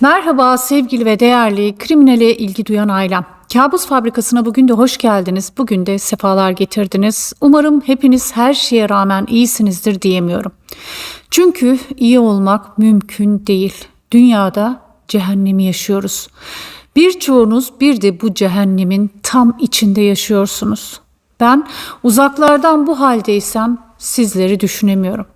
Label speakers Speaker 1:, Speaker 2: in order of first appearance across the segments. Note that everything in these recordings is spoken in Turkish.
Speaker 1: Merhaba sevgili ve değerli kriminale ilgi duyan ailem. Kabus fabrikasına bugün de hoş geldiniz. Bugün de sefalar getirdiniz. Umarım hepiniz her şeye rağmen iyisinizdir diyemiyorum. Çünkü iyi olmak mümkün değil. Dünyada cehennemi yaşıyoruz. Birçoğunuz bir de bu cehennemin tam içinde yaşıyorsunuz. Ben uzaklardan bu haldeysem sizleri düşünemiyorum.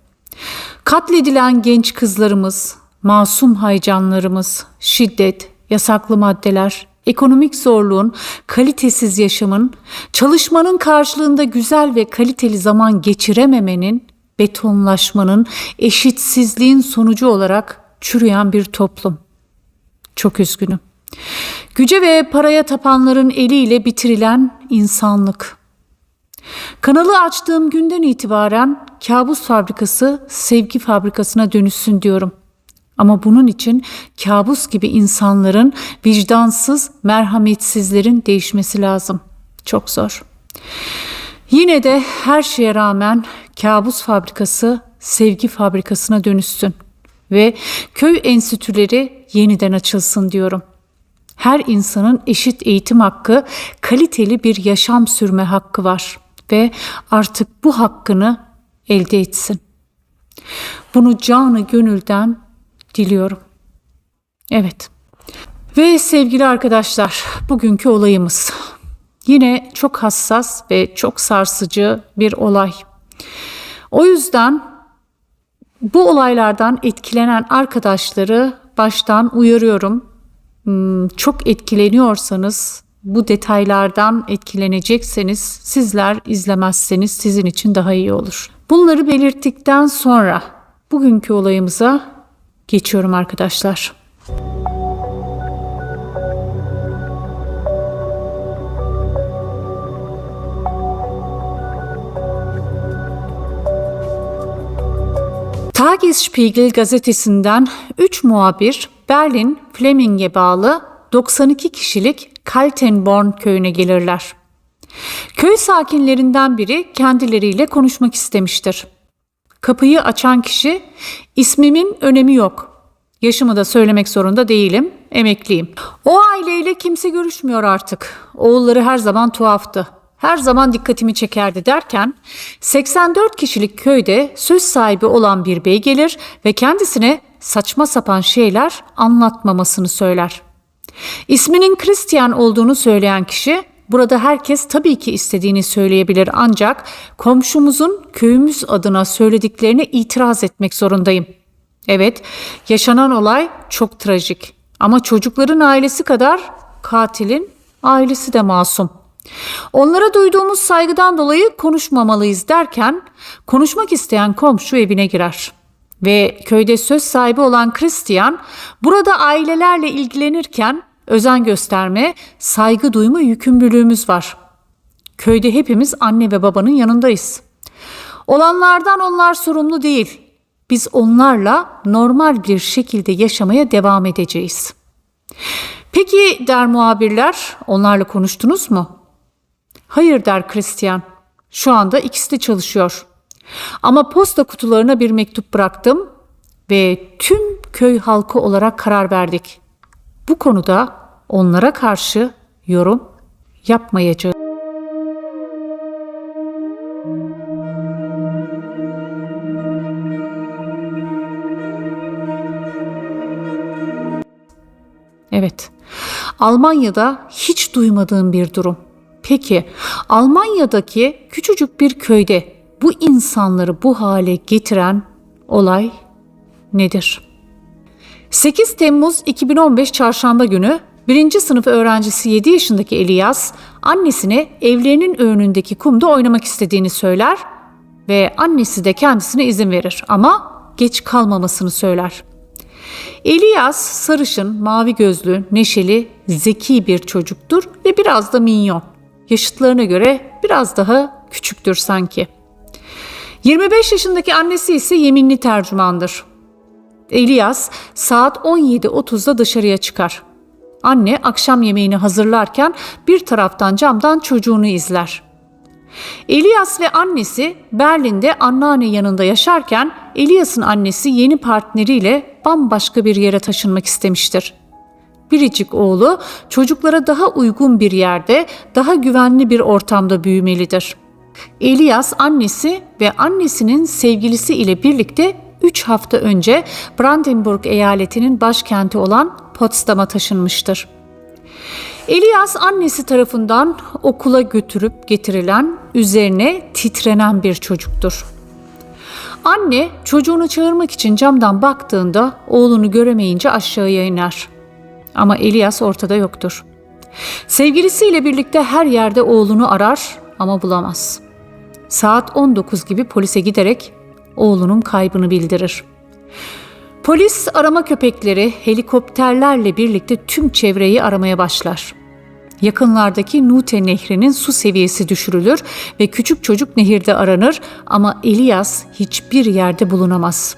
Speaker 1: Katledilen genç kızlarımız, masum haycanlarımız, şiddet, yasaklı maddeler, ekonomik zorluğun, kalitesiz yaşamın, çalışmanın karşılığında güzel ve kaliteli zaman geçirememenin, betonlaşmanın, eşitsizliğin sonucu olarak çürüyen bir toplum. Çok üzgünüm. Güce ve paraya tapanların eliyle bitirilen insanlık. Kanalı açtığım günden itibaren kabus fabrikası sevgi fabrikasına dönüşsün diyorum. Ama bunun için kabus gibi insanların, vicdansız, merhametsizlerin değişmesi lazım. Çok zor. Yine de her şeye rağmen kabus fabrikası sevgi fabrikasına dönüşsün ve köy enstitüleri yeniden açılsın diyorum. Her insanın eşit eğitim hakkı, kaliteli bir yaşam sürme hakkı var ve artık bu hakkını elde etsin. Bunu canı gönülden diliyorum. Evet. Ve sevgili arkadaşlar, bugünkü olayımız yine çok hassas ve çok sarsıcı bir olay. O yüzden bu olaylardan etkilenen arkadaşları baştan uyarıyorum. Hmm, Çok etkileniyorsanız, bu detaylardan etkilenecekseniz sizler izlemezseniz sizin için daha iyi olur. Bunları belirttikten sonra bugünkü olayımıza geçiyorum arkadaşlar. Tagesspiegel gazetesinden 3 muhabir Berlin Fleming'e bağlı 92 kişilik Kaltenborn köyüne gelirler. Köy sakinlerinden biri kendileriyle konuşmak istemiştir. Kapıyı açan kişi ismimin önemi yok. Yaşımı da söylemek zorunda değilim. Emekliyim. O aileyle kimse görüşmüyor artık. Oğulları her zaman tuhaftı. Her zaman dikkatimi çekerdi derken 84 kişilik köyde söz sahibi olan bir bey gelir ve kendisine saçma sapan şeyler anlatmamasını söyler. İsminin Christian olduğunu söyleyen kişi burada herkes tabii ki istediğini söyleyebilir ancak komşumuzun köyümüz adına söylediklerine itiraz etmek zorundayım. Evet, yaşanan olay çok trajik ama çocukların ailesi kadar katilin ailesi de masum. Onlara duyduğumuz saygıdan dolayı konuşmamalıyız derken konuşmak isteyen komşu evine girer. Ve köyde söz sahibi olan Christian burada ailelerle ilgilenirken özen gösterme, saygı duyma yükümlülüğümüz var. Köyde hepimiz anne ve babanın yanındayız. Olanlardan onlar sorumlu değil. Biz onlarla normal bir şekilde yaşamaya devam edeceğiz. Peki der muhabirler, onlarla konuştunuz mu? Hayır der Christian. Şu anda ikisi de çalışıyor. Ama posta kutularına bir mektup bıraktım ve tüm köy halkı olarak karar verdik. Bu konuda onlara karşı yorum yapmayacağız. Evet. Almanya'da hiç duymadığım bir durum. Peki Almanya'daki küçücük bir köyde bu insanları bu hale getiren olay nedir? 8 Temmuz 2015 Çarşamba günü 1. sınıf öğrencisi 7 yaşındaki Elias annesine evlerinin önündeki kumda oynamak istediğini söyler ve annesi de kendisine izin verir ama geç kalmamasını söyler. Elias sarışın, mavi gözlü, neşeli, zeki bir çocuktur ve biraz da minyon. Yaşıtlarına göre biraz daha küçüktür sanki. 25 yaşındaki annesi ise yeminli tercümandır. Elias saat 17.30'da dışarıya çıkar. Anne akşam yemeğini hazırlarken bir taraftan camdan çocuğunu izler. Elias ve annesi Berlin'de anneanne yanında yaşarken Elias'ın annesi yeni partneriyle bambaşka bir yere taşınmak istemiştir. Biricik oğlu çocuklara daha uygun bir yerde, daha güvenli bir ortamda büyümelidir. Elias annesi ve annesinin sevgilisi ile birlikte 3 hafta önce Brandenburg eyaletinin başkenti olan Potsdam'a taşınmıştır. Elias annesi tarafından okula götürüp getirilen, üzerine titrenen bir çocuktur. Anne çocuğunu çağırmak için camdan baktığında oğlunu göremeyince aşağıya iner. Ama Elias ortada yoktur. Sevgilisiyle birlikte her yerde oğlunu arar ama bulamaz. Saat 19 gibi polise giderek oğlunun kaybını bildirir. Polis arama köpekleri helikopterlerle birlikte tüm çevreyi aramaya başlar. Yakınlardaki Nute Nehri'nin su seviyesi düşürülür ve küçük çocuk nehirde aranır ama Elias hiçbir yerde bulunamaz.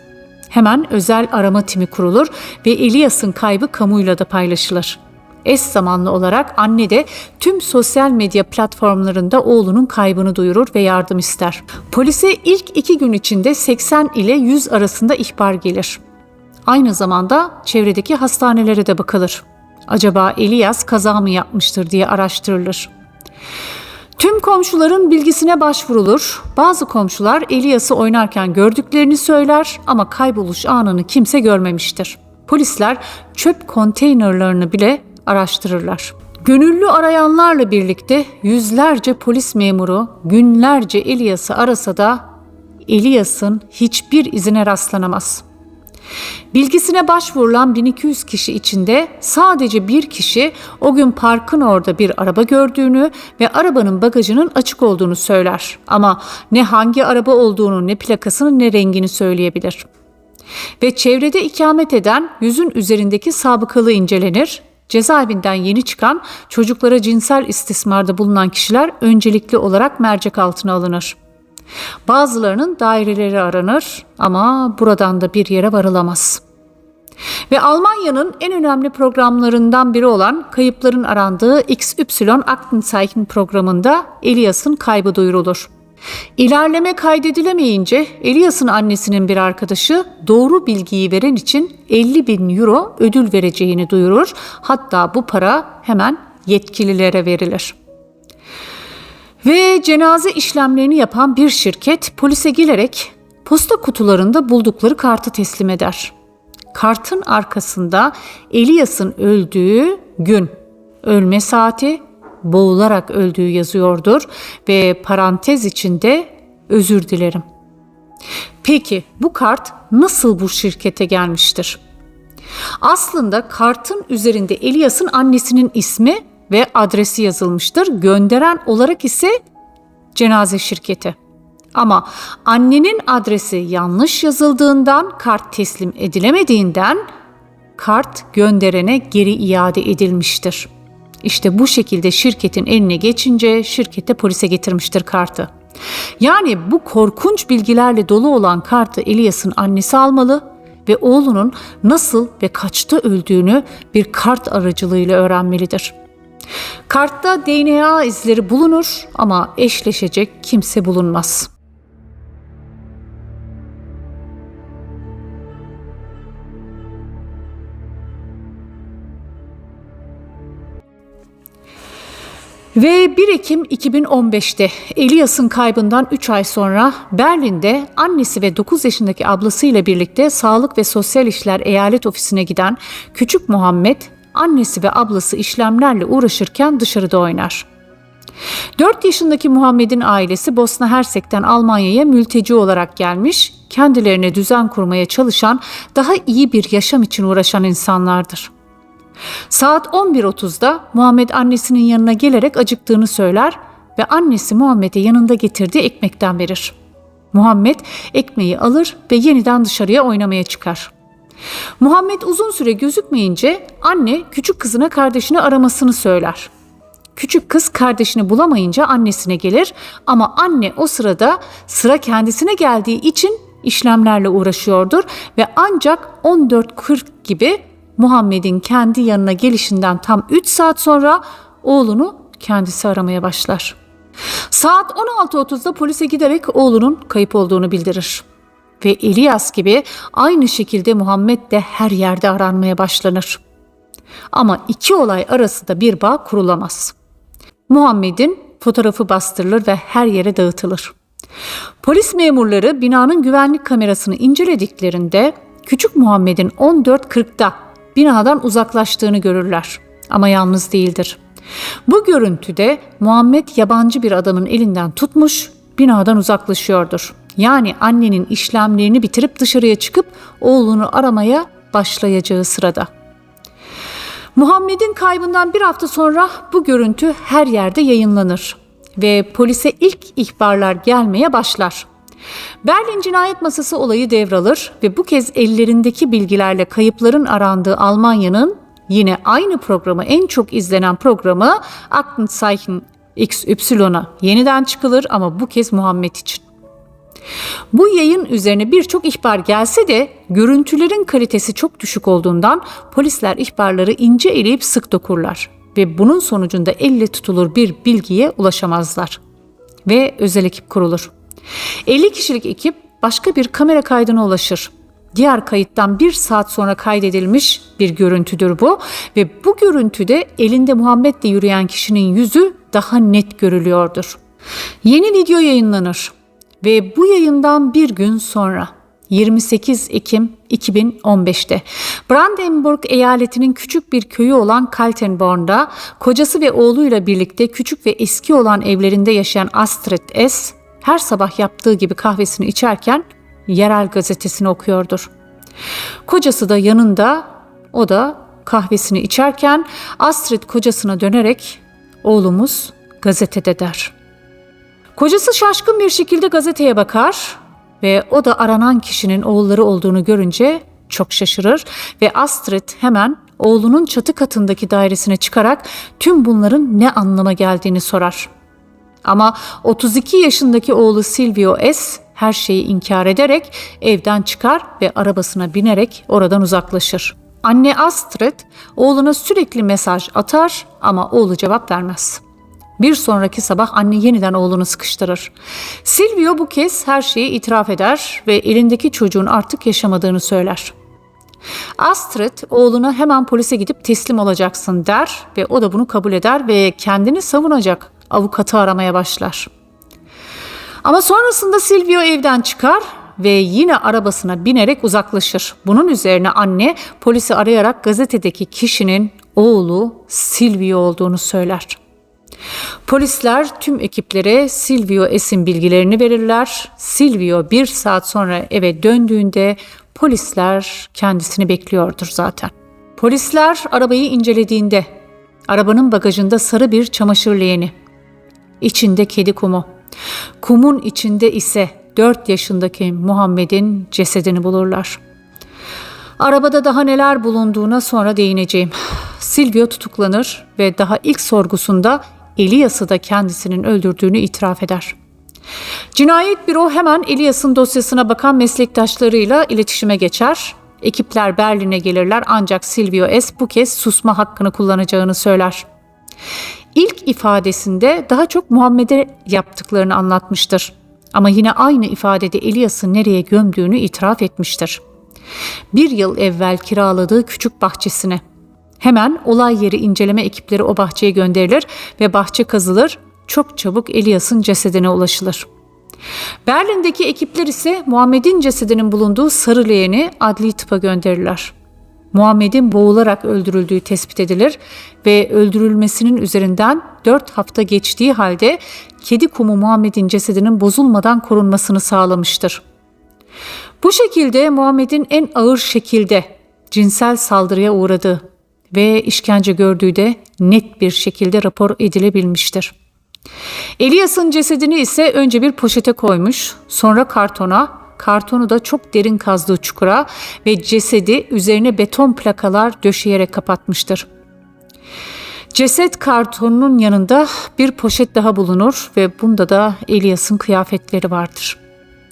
Speaker 1: Hemen özel arama timi kurulur ve Elias'ın kaybı kamuyla da paylaşılır. Eş zamanlı olarak anne de tüm sosyal medya platformlarında oğlunun kaybını duyurur ve yardım ister. Polise ilk iki gün içinde 80 ile 100 arasında ihbar gelir. Aynı zamanda çevredeki hastanelere de bakılır. Acaba Elias kaza mı yapmıştır diye araştırılır. Tüm komşuların bilgisine başvurulur. Bazı komşular Elias'ı oynarken gördüklerini söyler ama kayboluş anını kimse görmemiştir. Polisler çöp konteynerlarını bile araştırırlar. Gönüllü arayanlarla birlikte yüzlerce polis memuru günlerce Elias'ı arasa da Elias'ın hiçbir izine rastlanamaz. Bilgisine başvurulan 1200 kişi içinde sadece bir kişi o gün parkın orada bir araba gördüğünü ve arabanın bagajının açık olduğunu söyler. Ama ne hangi araba olduğunu ne plakasını ne rengini söyleyebilir. Ve çevrede ikamet eden yüzün üzerindeki sabıkalı incelenir Cezaevinden yeni çıkan çocuklara cinsel istismarda bulunan kişiler öncelikli olarak mercek altına alınır. Bazılarının daireleri aranır ama buradan da bir yere varılamaz. Ve Almanya'nın en önemli programlarından biri olan kayıpların arandığı XY Aktenzeichen programında Elias'ın kaybı duyurulur. İlerleme kaydedilemeyince Elias'ın annesinin bir arkadaşı doğru bilgiyi veren için 50 bin euro ödül vereceğini duyurur. Hatta bu para hemen yetkililere verilir. Ve cenaze işlemlerini yapan bir şirket polise gelerek posta kutularında buldukları kartı teslim eder. Kartın arkasında Elias'ın öldüğü gün, ölme saati, boğularak öldüğü yazıyordur ve parantez içinde özür dilerim. Peki bu kart nasıl bu şirkete gelmiştir? Aslında kartın üzerinde Elias'ın annesinin ismi ve adresi yazılmıştır. Gönderen olarak ise cenaze şirketi. Ama annenin adresi yanlış yazıldığından, kart teslim edilemediğinden kart gönderene geri iade edilmiştir. İşte bu şekilde şirketin eline geçince şirkete polise getirmiştir kartı. Yani bu korkunç bilgilerle dolu olan kartı Elias'ın annesi almalı ve oğlunun nasıl ve kaçta öldüğünü bir kart aracılığıyla öğrenmelidir. Kartta DNA izleri bulunur ama eşleşecek kimse bulunmaz. Ve 1 Ekim 2015'te Elias'ın kaybından 3 ay sonra Berlin'de annesi ve 9 yaşındaki ablasıyla birlikte Sağlık ve Sosyal İşler Eyalet Ofisi'ne giden küçük Muhammed, annesi ve ablası işlemlerle uğraşırken dışarıda oynar. 4 yaşındaki Muhammed'in ailesi Bosna Hersek'ten Almanya'ya mülteci olarak gelmiş, kendilerine düzen kurmaya çalışan, daha iyi bir yaşam için uğraşan insanlardır. Saat 11.30'da Muhammed annesinin yanına gelerek acıktığını söyler ve annesi Muhammed'e yanında getirdiği ekmekten verir. Muhammed ekmeği alır ve yeniden dışarıya oynamaya çıkar. Muhammed uzun süre gözükmeyince anne küçük kızına kardeşini aramasını söyler. Küçük kız kardeşini bulamayınca annesine gelir ama anne o sırada sıra kendisine geldiği için işlemlerle uğraşıyordur ve ancak 14.40 gibi Muhammed'in kendi yanına gelişinden tam 3 saat sonra oğlunu kendisi aramaya başlar. Saat 16.30'da polise giderek oğlunun kayıp olduğunu bildirir. Ve Elias gibi aynı şekilde Muhammed de her yerde aranmaya başlanır. Ama iki olay arasında bir bağ kurulamaz. Muhammed'in fotoğrafı bastırılır ve her yere dağıtılır. Polis memurları binanın güvenlik kamerasını incelediklerinde küçük Muhammed'in 14.40'da binadan uzaklaştığını görürler. Ama yalnız değildir. Bu görüntüde Muhammed yabancı bir adamın elinden tutmuş, binadan uzaklaşıyordur. Yani annenin işlemlerini bitirip dışarıya çıkıp oğlunu aramaya başlayacağı sırada. Muhammed'in kaybından bir hafta sonra bu görüntü her yerde yayınlanır ve polise ilk ihbarlar gelmeye başlar. Berlin Cinayet Masası olayı devralır ve bu kez ellerindeki bilgilerle kayıpların arandığı Almanya'nın yine aynı programı en çok izlenen programı Aktenzeichen XY'a yeniden çıkılır ama bu kez Muhammed için. Bu yayın üzerine birçok ihbar gelse de görüntülerin kalitesi çok düşük olduğundan polisler ihbarları ince eleyip sık dokurlar ve bunun sonucunda elle tutulur bir bilgiye ulaşamazlar ve özel ekip kurulur. 50 kişilik ekip başka bir kamera kaydına ulaşır. Diğer kayıttan bir saat sonra kaydedilmiş bir görüntüdür bu ve bu görüntüde elinde Muhammed'le yürüyen kişinin yüzü daha net görülüyordur. Yeni video yayınlanır ve bu yayından bir gün sonra 28 Ekim 2015'te Brandenburg eyaletinin küçük bir köyü olan Kaltenborn'da kocası ve oğluyla birlikte küçük ve eski olan evlerinde yaşayan Astrid S. her sabah yaptığı gibi kahvesini içerken yerel gazetesini okuyordur. Kocası da yanında o da kahvesini içerken Astrid kocasına dönerek oğlumuz gazetede der. Kocası şaşkın bir şekilde gazeteye bakar ve o da aranan kişinin oğulları olduğunu görünce çok şaşırır ve Astrid hemen oğlunun çatı katındaki dairesine çıkarak tüm bunların ne anlama geldiğini sorar. Ama 32 yaşındaki oğlu Silvio S her şeyi inkar ederek evden çıkar ve arabasına binerek oradan uzaklaşır. Anne Astrid oğluna sürekli mesaj atar ama oğlu cevap vermez. Bir sonraki sabah anne yeniden oğlunu sıkıştırır. Silvio bu kez her şeyi itiraf eder ve elindeki çocuğun artık yaşamadığını söyler. Astrid oğluna hemen polise gidip teslim olacaksın der ve o da bunu kabul eder ve kendini savunacak avukatı aramaya başlar. Ama sonrasında Silvio evden çıkar ve yine arabasına binerek uzaklaşır. Bunun üzerine anne polisi arayarak gazetedeki kişinin oğlu Silvio olduğunu söyler. Polisler tüm ekiplere Silvio S'in bilgilerini verirler. Silvio bir saat sonra eve döndüğünde polisler kendisini bekliyordur zaten. Polisler arabayı incelediğinde arabanın bagajında sarı bir çamaşır leğeni, içinde kedi kumu, kumun içinde ise 4 yaşındaki Muhammed'in cesedini bulurlar. Arabada daha neler bulunduğuna sonra değineceğim. Silvio tutuklanır ve daha ilk sorgusunda Elias'ı da kendisinin öldürdüğünü itiraf eder. Cinayet büro hemen Elias'ın dosyasına bakan meslektaşlarıyla iletişime geçer. Ekipler Berlin'e gelirler ancak Silvio S. bu kez susma hakkını kullanacağını söyler. İlk ifadesinde daha çok Muhammed'e yaptıklarını anlatmıştır. Ama yine aynı ifadede Elias'ı nereye gömdüğünü itiraf etmiştir. Bir yıl evvel kiraladığı küçük bahçesine. Hemen olay yeri inceleme ekipleri o bahçeye gönderilir ve bahçe kazılır. Çok çabuk Elias'ın cesedine ulaşılır. Berlin'deki ekipler ise Muhammed'in cesedinin bulunduğu sarı leğeni adli tıpa gönderirler. Muhammed'in boğularak öldürüldüğü tespit edilir ve öldürülmesinin üzerinden 4 hafta geçtiği halde kedi kumu Muhammed'in cesedinin bozulmadan korunmasını sağlamıştır. Bu şekilde Muhammed'in en ağır şekilde cinsel saldırıya uğradığı ve işkence gördüğü de net bir şekilde rapor edilebilmiştir. Elias'ın cesedini ise önce bir poşete koymuş, sonra kartona, kartonu da çok derin kazdığı çukura ve cesedi üzerine beton plakalar döşeyerek kapatmıştır. Ceset kartonunun yanında bir poşet daha bulunur ve bunda da Elias'ın kıyafetleri vardır.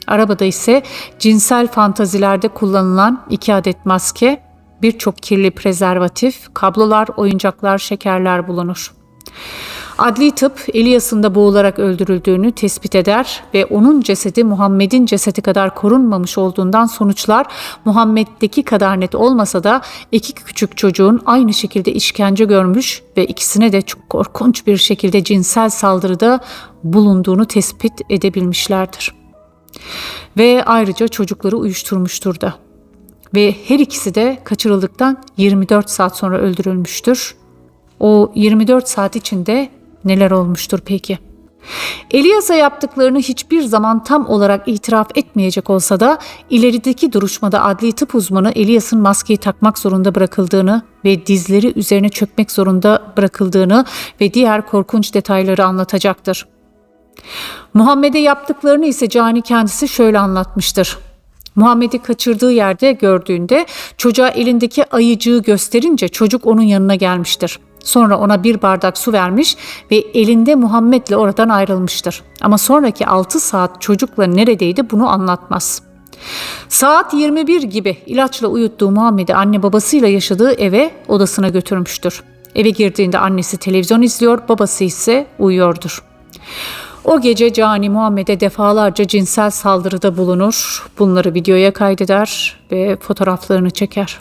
Speaker 1: Arabada ise cinsel fantazilerde kullanılan iki adet maske, birçok kirli prezervatif, kablolar, oyuncaklar, şekerler bulunur. Adli tıp Elias'ın da boğularak öldürüldüğünü tespit eder ve onun cesedi Muhammed'in cesedi kadar korunmamış olduğundan sonuçlar Muhammed'deki kadar net olmasa da iki küçük çocuğun aynı şekilde işkence görmüş ve ikisine de çok korkunç bir şekilde cinsel saldırıda bulunduğunu tespit edebilmişlerdir. Ve ayrıca çocukları uyuşturmuştur da. Ve her ikisi de kaçırıldıktan 24 saat sonra öldürülmüştür. O 24 saat içinde neler olmuştur peki? Elias'a yaptıklarını hiçbir zaman tam olarak itiraf etmeyecek olsa da ilerideki duruşmada adli tıp uzmanı Elias'ın maskeyi takmak zorunda bırakıldığını ve dizleri üzerine çökmek zorunda bırakıldığını ve diğer korkunç detayları anlatacaktır. Muhammed'e yaptıklarını ise Cani kendisi şöyle anlatmıştır. Muhammed'i kaçırdığı yerde gördüğünde çocuğa elindeki ayıcığı gösterince çocuk onun yanına gelmiştir. Sonra ona bir bardak su vermiş ve elinde Muhammed'le oradan ayrılmıştır. Ama sonraki 6 saat çocukla neredeydi bunu anlatmaz. Saat 21 gibi ilaçla uyuttuğu Muhammed'i anne babasıyla yaşadığı eve odasına götürmüştür. Eve girdiğinde annesi televizyon izliyor, babası ise uyuyordur. O gece Cani Muhammed'e defalarca cinsel saldırıda bulunur, bunları videoya kaydeder ve fotoğraflarını çeker.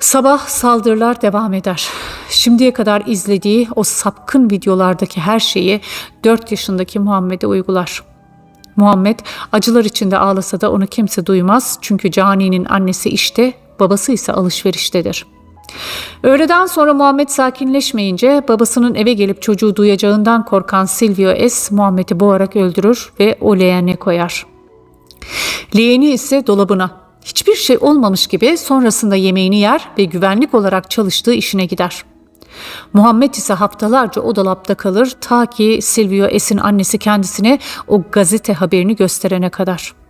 Speaker 1: Sabah saldırılar devam eder. Şimdiye kadar izlediği o sapkın videolardaki her şeyi 4 yaşındaki Muhammed'e uygular. Muhammed acılar içinde ağlasa da onu kimse duymaz çünkü Cani'nin annesi işte, babası ise alışveriştedir.'' Öğleden sonra Muhammed sakinleşmeyince babasının eve gelip çocuğu duyacağından korkan Silvio S. Muhammed'i boğarak öldürür ve o leğene koyar. Leğeni ise dolabına. Hiçbir şey olmamış gibi sonrasında yemeğini yer ve güvenlik olarak çalıştığı işine gider. Muhammed ise haftalarca o dolapta kalır ta ki Silvio S'in annesi kendisine o gazete haberini gösterene kadar.''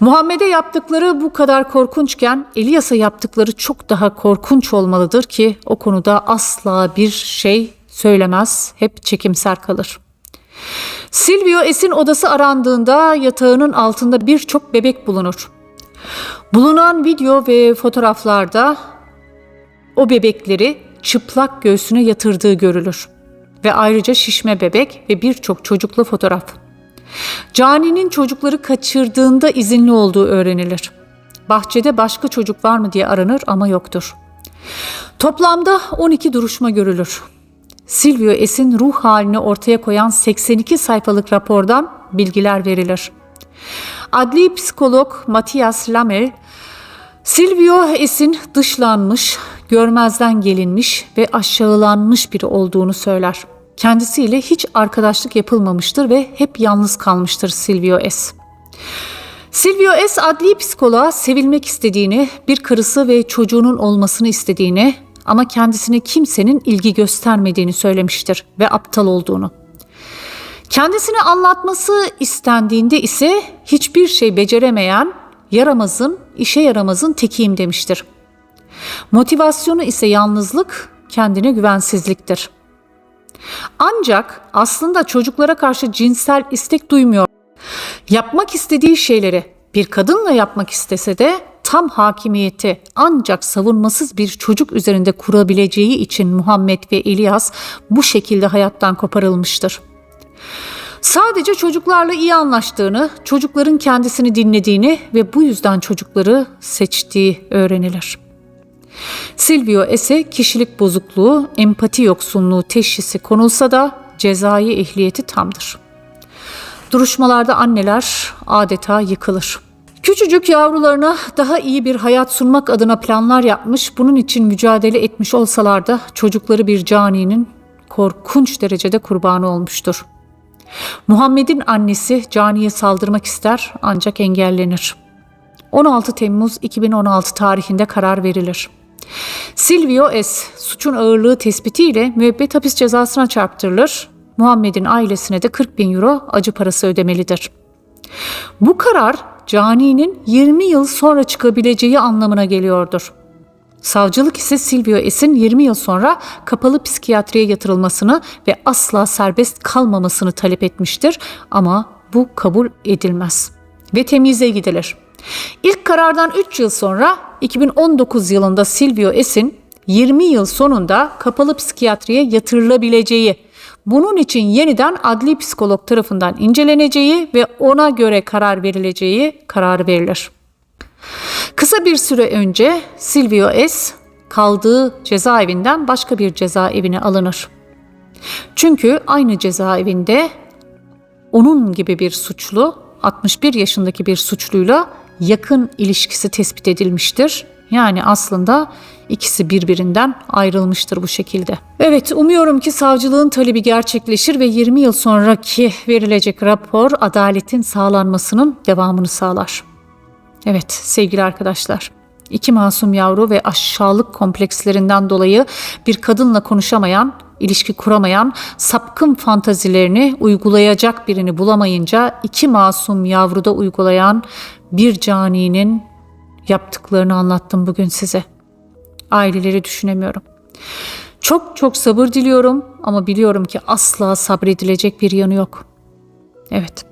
Speaker 1: Muhammed'e yaptıkları bu kadar korkunçken Elias'a yaptıkları çok daha korkunç olmalıdır ki o konuda asla bir şey söylemez, hep çekimser kalır. Silvio Es'in odası arandığında yatağının altında birçok bebek bulunur. Bulunan video ve fotoğraflarda o bebekleri çıplak göğsüne yatırdığı görülür ve ayrıca şişme bebek ve birçok çocuklu fotoğraf. Cani'nin çocukları kaçırdığında izinli olduğu öğrenilir. Bahçede başka çocuk var mı diye aranır ama yoktur. Toplamda 12 duruşma görülür. Silvio S'in ruh halini ortaya koyan 82 sayfalık rapordan bilgiler verilir. Adli psikolog Matthias Lamel, Silvio S'in dışlanmış, görmezden gelinmiş ve aşağılanmış biri olduğunu söyler. Kendisiyle hiç arkadaşlık yapılmamıştır ve hep yalnız kalmıştır Silvio S. Silvio S. adli psikoloğa sevilmek istediğini, bir karısı ve çocuğunun olmasını istediğini ama kendisine kimsenin ilgi göstermediğini söylemiştir ve aptal olduğunu. Kendisini anlatması istendiğinde ise hiçbir şey beceremeyen, yaramazın, işe yaramazın tekiyim demiştir. Motivasyonu ise yalnızlık, kendine güvensizliktir. Ancak aslında çocuklara karşı cinsel istek duymuyor. Yapmak istediği şeyleri bir kadınla yapmak istese de tam hakimiyeti ancak savunmasız bir çocuk üzerinde kurabileceği için Muhammed ve İlyas bu şekilde hayattan koparılmıştır. Sadece çocuklarla iyi anlaştığını, çocukların kendisini dinlediğini ve bu yüzden çocukları seçtiği öğrenilir.'' Silvio ise kişilik bozukluğu, empati yoksunluğu teşhisi konulsa da cezai ehliyeti tamdır. Duruşmalarda anneler adeta yıkılır. Küçücük yavrularına daha iyi bir hayat sunmak adına planlar yapmış, bunun için mücadele etmiş olsalar da çocukları bir caninin korkunç derecede kurbanı olmuştur. Muhammed'in annesi caniye saldırmak ister ancak engellenir. 16 Temmuz 2016 tarihinde karar verilir. Silvio S. suçun ağırlığı tespitiyle müebbet hapis cezasına çarptırılır. Muhammed'in ailesine de 40 bin euro acı parası ödemelidir. Bu karar caninin 20 yıl sonra çıkabileceği anlamına geliyordur. Savcılık ise Silvio S'in 20 yıl sonra kapalı psikiyatriye yatırılmasını ve asla serbest kalmamasını talep etmiştir ama bu kabul edilmez ve temyize gidilir. İlk karardan 3 yıl sonra 2019 yılında Silvio S'in 20 yıl sonunda kapalı psikiyatriye yatırılabileceği, bunun için yeniden adli psikolog tarafından inceleneceği ve ona göre karar verileceği kararı verilir. Kısa bir süre önce Silvio S. kaldığı cezaevinden başka bir cezaevine alınır. Çünkü aynı cezaevinde onun gibi bir suçlu 61 yaşındaki bir suçluyla yakın ilişkisi tespit edilmiştir. Yani aslında ikisi birbirinden ayrılmıştır bu şekilde. Evet umuyorum ki savcılığın talebi gerçekleşir ve 20 yıl sonraki verilecek rapor adaletin sağlanmasının devamını sağlar. Evet sevgili arkadaşlar. iki masum yavru ve aşağılık komplekslerinden dolayı bir kadınla konuşamayan, ilişki kuramayan, sapkın fantazilerini uygulayacak birini bulamayınca iki masum yavruda uygulayan bir caninin yaptıklarını anlattım bugün size. Aileleri düşünemiyorum. Çok çok sabır diliyorum ama biliyorum ki asla sabredilecek bir yanı yok. Evet.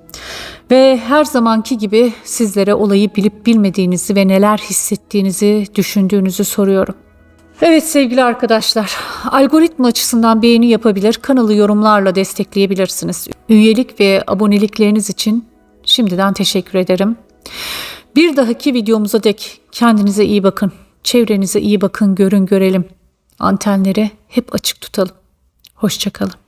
Speaker 1: Ve her zamanki gibi sizlere olayı bilip bilmediğinizi ve neler hissettiğinizi, düşündüğünüzü soruyorum. Evet sevgili arkadaşlar, algoritma açısından beğeni yapabilir, kanalı yorumlarla destekleyebilirsiniz. Üyelik ve abonelikleriniz için şimdiden teşekkür ederim. Bir dahaki videomuza dek kendinize iyi bakın, çevrenize iyi bakın, görün görelim. Antenleri hep açık tutalım. Hoşçakalın.